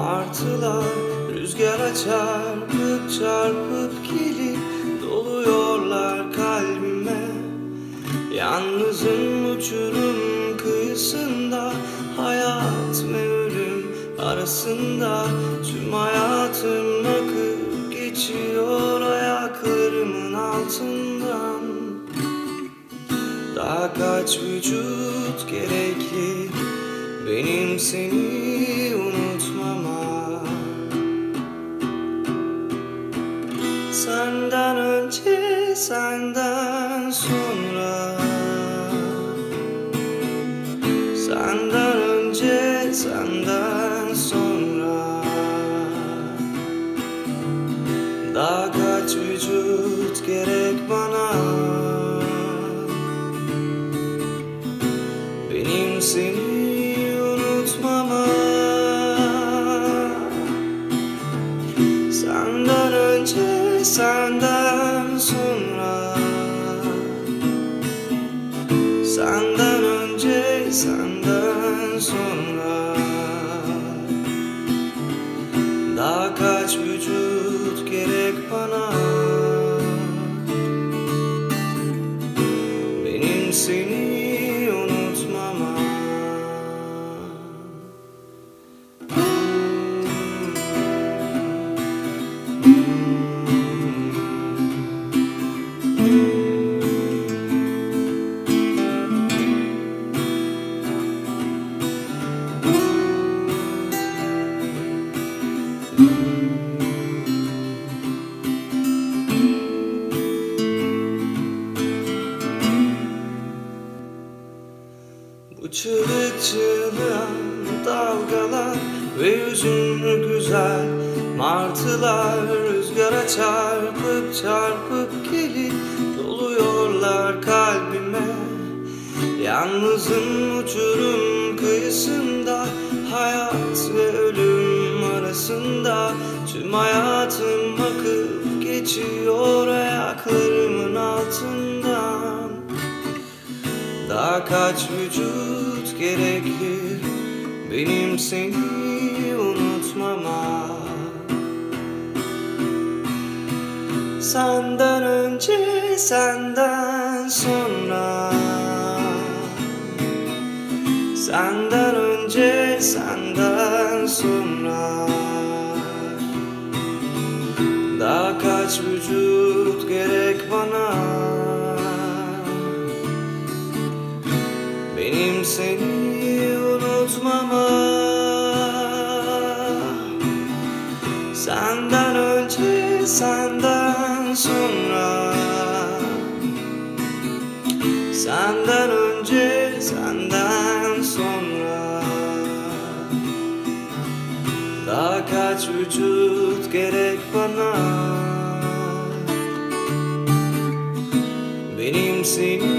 Martılar rüzgara çarpıp çarpıp gelip doluyorlar kalbime. Yalnızım uçurum kıyısında Hayat ve ölüm arasında. Tüm hayatım akıp geçiyor ayaklarımın altından. Daha kaç vücut gerekli? Benim seni önce senden sonra. Senden önce senden Senden önce senden sonra. Daha kaç vücut gerek bana? Benim seni Çığlık çığlığa dalgalar ve hüzünlü güzel Martılar rüzgara çarpıp çarpıp gelip doluyorlar kalbime. Yalnızım uçurum kıyısında hayat ve ölüm arasında. Tüm hayatım akıp geçiyor ayaklarımın altından daha kaç vücut gerekli benim seni unutmama? Senden önce senden sonra. Senden önce senden sonra. Daha kaç vücut gerek bana seni unutmama. Senden önce senden sonra. Senden önce senden sonra. Daha kaç vücut gerek bana? Benim seni